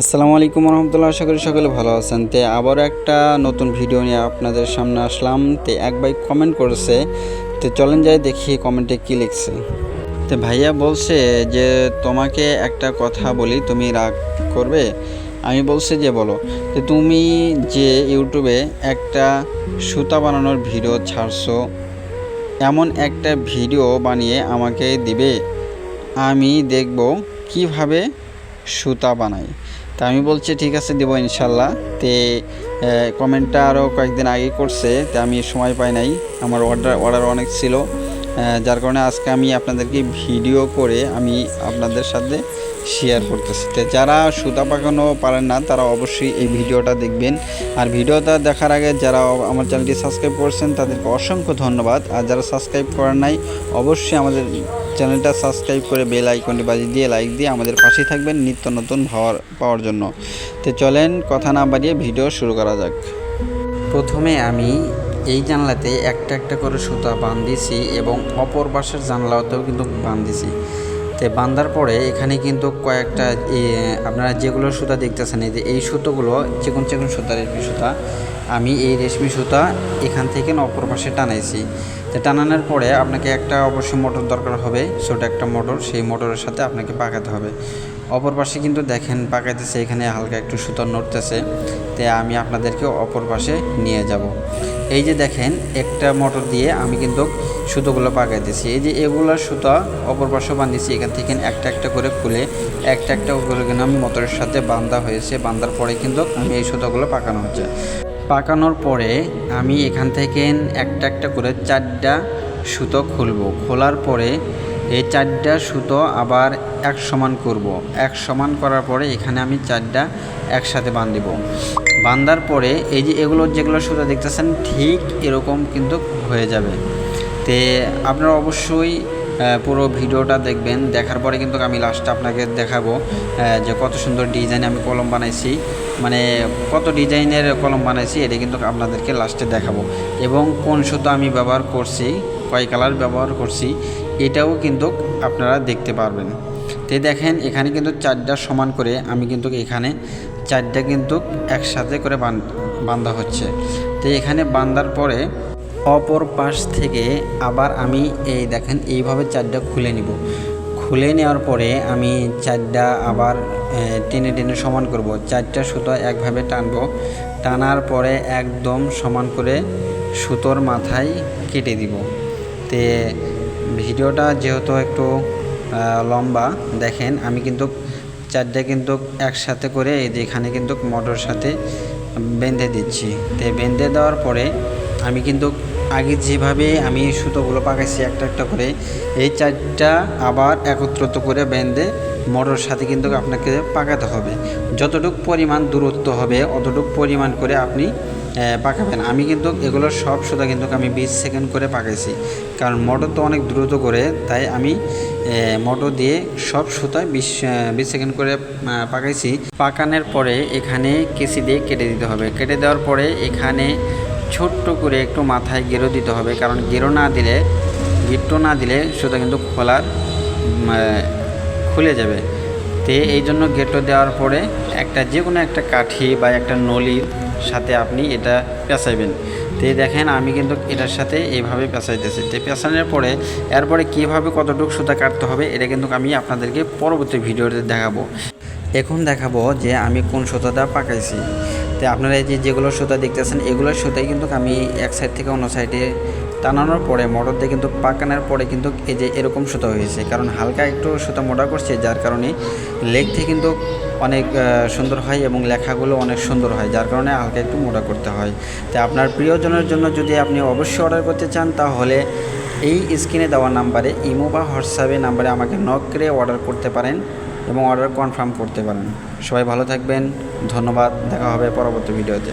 আসসালামু আলাইকুম রহমতুল্লাহ, আশা করি সকলে ভালো আছেন। তে আবারও একটা নতুন ভিডিও নিয়ে আপনাদের সামনে আসলাম। তে এক ভাই কমেন্ট করেছে, তো চলেন যাই দেখি কমেন্টে কি লিখছে। তো ভাইয়া বলছে যে, তোমাকে একটা কথা বলি, তুমি রাগ করবে? আমি বলছি যে, বলো। তো তুমি যে ইউটিউবে একটা সুতা বানানোর ভিডিও ছাড়ছো, এমন একটা ভিডিও বানিয়ে আমাকে দিবে, আমি দেখব কীভাবে সুতা বানাই। তা আমি বলছি, ঠিক আছে, দেবো ইনশাল্লাহ। তে কমেন্টটা আরও কয়েকদিন আগে করছে, তা আমি সময় পাই নাই। আমার অর্ডার অর্ডার অনেক ছিল। যার কারণে আজকে আমি আপনাদেরকে ভিডিও করে আমি আপনাদের সাথে শেয়ার করতেছি। তো যারা সুতা পাকানো পারেন না, তারা অবশ্যই এই ভিডিওটা দেখবেন। আর ভিডিওটা দেখার আগে যারা আমার চ্যানেলটি সাবস্ক্রাইব করছেন, তাদেরকে অসংখ্য ধন্যবাদ। আর যারা সাবস্ক্রাইব করেন নাই, অবশ্যই আমাদের চ্যানেলটা সাবস্ক্রাইব করে বেল আইকনটি বাজিয়ে দিয়ে লাইক দিয়ে আমাদের পাশেই থাকবেন নিত্য নতুন ভাওয়ার পাওয়ার জন্য। তো চলেন, কথা না বাড়িয়ে ভিডিও শুরু করা যাক। প্রথমে আমি এই জানলাতে একটা একটা করে সুতা বাঁধিয়েছি এবং অপর পাশের জানলাতেও কিন্তু বাঁধিয়েছি তো বাঁধার পরে এখানে কিন্তু কয়েকটা আপনারা যেগুলো সুতা দেখতেছেন, এই যে এই সুতোগুলো, চিকন চিকন সুতা, রেশমি সুতা, আমি এই রেশমি সুতা এখান থেকে অপর পাশে টানাইছি। তো টানানোর পরে আপনাকে একটা অবশ্যই মোটর দরকার হবে, ছোটো একটা মোটর, সেই মোটরের সাথে আপনাকে পাকাতে হবে। অপর পাশে কিন্তু দেখেন পাকাইতেছে, এখানে হালকা একটু সুতো নড়তেছে। তো আমি আপনাদেরকে অপর পাশে নিয়ে যাব। এই যে দেখেন, একটা মোটর দিয়ে আমি কিন্তু সুতোগুলো পাকাই পাকাইতেছি এই যে এগুলো সুতা অপর পাশে বাঁধিয়েছি এখান থেকে একটা একটা করে খুলে একটা একটা করে কিন্তু আমি মোটরের সাথে বান্ধা হয়েছে। বান্ধার পরে কিন্তু আমি এই সুতোগুলো পাকানো হচ্ছে। পাকানোর পরে আমি এখান থেকে একটা একটা করে চারটা সুতো খুলবো। খোলার পরে এই চারটা সুতো আবার এক সমান করব। এক সমান করার পরে এখানে আমি চারটা একসাথে বাঁধিব। বাঁধার পরে এই যে এগুলো যেগুলো সুতো দেখতেছেন, ঠিক এরকম কিন্তু হয়ে যাবে। তে আপনারা অবশ্যই পুরো ভিডিওটা দেখবেন। দেখার পরে কিন্তু আমি লাস্টে আপনাকে দেখাবো যে কত সুন্দর ডিজাইন আমি কলম বানাইছি। মানে কত ডিজাইনের কলম বানাইছি, এটা কিন্তু আপনাদেরকে লাস্টে দেখাবো। এবং কোন সুতো আমি ব্যবহার করছি, কয় কালার ব্যবহার করছি এটাও কিন্তু আপনারা দেখতে পারবেন। তো দেখেন, এখানে কিন্তু চারটা সমান করে আমি কিন্তু এখানে চারটা কিন্তু একসাথে করে বান, বান্ধা হচ্ছে। তো এখানে বান্ধার পরে অপর পাশ থেকে আবার আমি এই দেখেন, এইভাবে চারটা খুলে নিব। খুলে নেওয়ার পরে আমি চারটা আবার টেনে টেনে সমান করব। চারটা সুতো একভাবে টানবো। টানার পরে একদম সমান করে সুতোর মাথায় কেটে দিব। তে ভিডিওটা যেহেতু একটু লম্বা, দেখেন, আমি কিন্তু চারটে কিন্তু একসাথে করে এই এখানে কিন্তু মোটর সাথে বেঁধে দিচ্ছি। তো বেঁধে দেওয়ার পরে আমি কিন্তু আগে যেভাবে আমি সুতোগুলো পাকাইছি একটা একটা করে, এই চারটা আবার একত্রিত করে বেঁধে মোটর সাথে কিন্তু আপনাকে পাকাতে হবে। যতটুকু পরিমাণ দূরত্ব হবে, অতটুকু পরিমাণ করে আপনি পাকাবেন। আমি কিন্তু এগুলো সব সুতা কিন্তু আমি বিশ সেকেন্ড করে পাকাইছি। কারণ মোটর তো অনেক দ্রুত করে, তাই আমি মোটর দিয়ে সব সুতায় বিশ বিশ সেকেন্ড করে পাকাইছি। পাকানোর পরে এখানে কেসি দিয়ে কেটে দিতে হবে। কেটে দেওয়ার পরে এখানে ছোট্ট করে একটু মাথায় গেরো দিতে হবে। কারণ গেরো না দিলে, গিট্টো না দিলে সুতা কিন্তু খোলার খুলে যাবে। তে এই জন্য গেটো দেওয়ার পরে একটা যে কোনো একটা কাঠি বা একটা নলির সাথে আপনি এটা পেঁচাইবেন। তো দেখেন আমি কিন্তু এটার সাথে এইভাবে পেঁচাইতেছি। তো পেঁচানোর পরে এরপরে কীভাবে কতটুকু সুতা কাটতে হবে, এটা কিন্তু আমি আপনাদেরকে পরবর্তী ভিডিওতে দেখাবো। এখন দেখাবো যে আমি কোন সুতাটা পাকাইছি। তো আপনারা যে যেগুলো সুতা দেখতেছেন, এগুলোর সুতাই কিন্তু আমি এক সাইড থেকে অন্য সাইডে টানানোর পরে মোটর দিয়ে কিন্তু পাকানোর পরে কিন্তু এই যে এরকম সুতা হয়েছে। কারণ হালকা একটু সুতা মোটা করছে, যার কারণে লেগটি কিন্তু অনেক সুন্দর হয় এবং লেখাগুলো অনেক সুন্দর হয়, যার কারণে হালকা একটু মোটা করতে হয়। তাই আপনার প্রিয়জনের জন্য যদি আপনি অবশ্যই অর্ডার করতে চান, তাহলে এই স্ক্রিনে দেওয়া নাম্বারে ইমো বা হোয়াটসঅ্যাপে নাম্বারে আমাকে নক করে অর্ডার করতে পারেন এবং অর্ডার কনফার্ম করতে পারেন। সবাই ভালো থাকবেন, ধন্যবাদ, দেখা হবে পরবর্তী ভিডিওতে